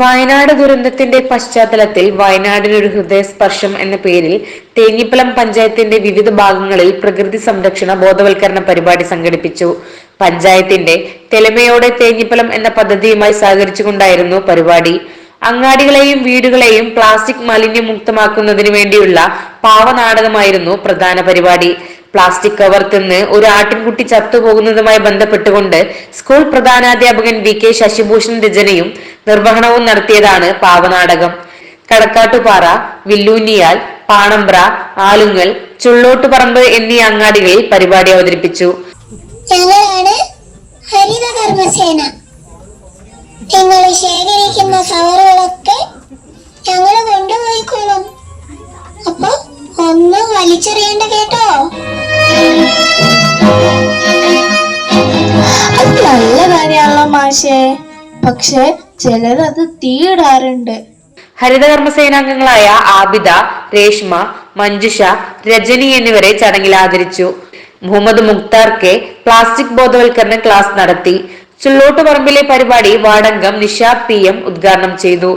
വയനാട് ദുരന്തത്തിന്റെ പശ്ചാത്തലത്തിൽ വയനാടിനൊരു ഹൃദയസ്പർശം എന്ന പേരിൽ തേഞ്ഞിപ്പലം പഞ്ചായത്തിന്റെ വിവിധ ഭാഗങ്ങളിൽ പ്രകൃതി സംരക്ഷണ ബോധവൽക്കരണ പരിപാടി സംഘടിപ്പിച്ചു. പഞ്ചായത്തിന്റെ തെലമയോടെ തേഞ്ഞിപ്പലം എന്ന പദ്ധതിയുമായി സഹകരിച്ചുകൊണ്ടായിരുന്നു പരിപാടി. അങ്ങാടികളെയും വീടുകളെയും പ്ലാസ്റ്റിക് മാലിന്യമുക്തമാക്കുന്നതിന് വേണ്ടിയുള്ള പാവനാടകമായിരുന്നു പ്രധാന പരിപാടി. പ്ലാസ്റ്റിക് കവർ തിന്ന് ഒരു ആട്ടിൻകുട്ടി ചത്തുപോകുന്നതുമായി ബന്ധപ്പെട്ടുകൊണ്ട് സ്കൂൾ പ്രധാനാധ്യാപകൻ വി കെ ശശിഭൂഷൺ രചനയും നിർവഹണവും നടത്തിയതാണ് പാവനാടകം. കടക്കാട്ടുപാറ വില്ലൂന്നിയാൽ പാണമ്പ്ര ആലുങ്ങൽ ചുള്ളോട്ടുപറമ്പ് എന്നീ അങ്ങാടികളിൽ പരിപാടി അവതരിപ്പിച്ചു. ഞങ്ങളാണ് നിങ്ങൾ ശേഖരിക്കുന്ന കവറുകളൊക്കെ ഞങ്ങൾ കൊണ്ടുപോയിക്കൊള്ളും അപ്പൊ ഒന്നും വലിച്ചെറിയണ്ട മാഷേ പക്ഷെ ചിലരത് തീയിടാറുണ്ട്. ഹരിതകർമ്മ സേനാംഗങ്ങളായ ആബിദ രേഷ്മ മഞ്ജുഷ രജനി എന്നിവരെ ചടങ്ങിൽ ആദരിച്ചു. മുഹമ്മദ് മുക്താർ കെ പ്ലാസ്റ്റിക് ബോധവൽക്കരണ ക്ലാസ് നടത്തി. ചുള്ളോട്ടുപറമ്പിലെ പരിപാടി വാടംഗം നിഷാദ് പി എം ഉദ്ഘാടനം ചെയ്തു.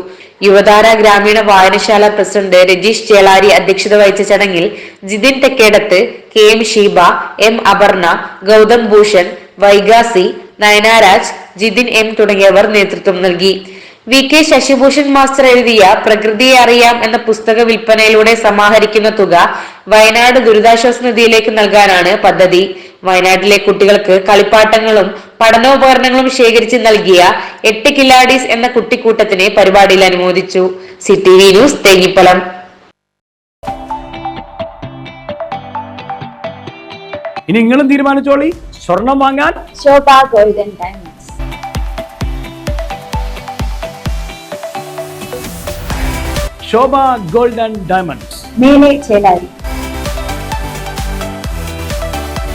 യുവതാര ഗ്രാമീണ വായനശാല പ്രസിഡന്റ് രജീഷ് ചേളാരി അധ്യക്ഷത വഹിച്ച ചടങ്ങിൽ Jithin Thekkedath K M Sheeba M Aparna Gautham Bhushan Vaigasi Nayanaraj Jithin M തുടങ്ങിയവർ നേതൃത്വം നൽകി. വി കെ ശശിഭൂഷൺ മാസ്റ്റർ എഴുതിയ പ്രകൃതിയെ അറിയാം എന്ന പുസ്തക വിൽപ്പനയിലൂടെ സമാഹരിക്കുന്ന തുക വയനാട് ദുരിതാശ്വാസ നിധിയിലേക്ക് നൽകാനാണ് പദ്ധതി. വയനാട്ടിലെ കുട്ടികൾക്ക് കളിപ്പാട്ടങ്ങളും പഠനോപകരണങ്ങളും ശേഖരിച്ച് നൽകിയ എട്ട് കില്ലാഡീസ് എന്ന കുട്ടിക്കൂട്ടത്തിനെ പരിപാടിയിൽ അനുമോദിച്ചു. C T V news Thenhipalam. ഇനി നിങ്ങളും തീരുമാനിച്ചോളി. സ്വർണം വാങ്ങാൻ Shobha golden diamonds Shobha gold and diamonds. Mele Chelari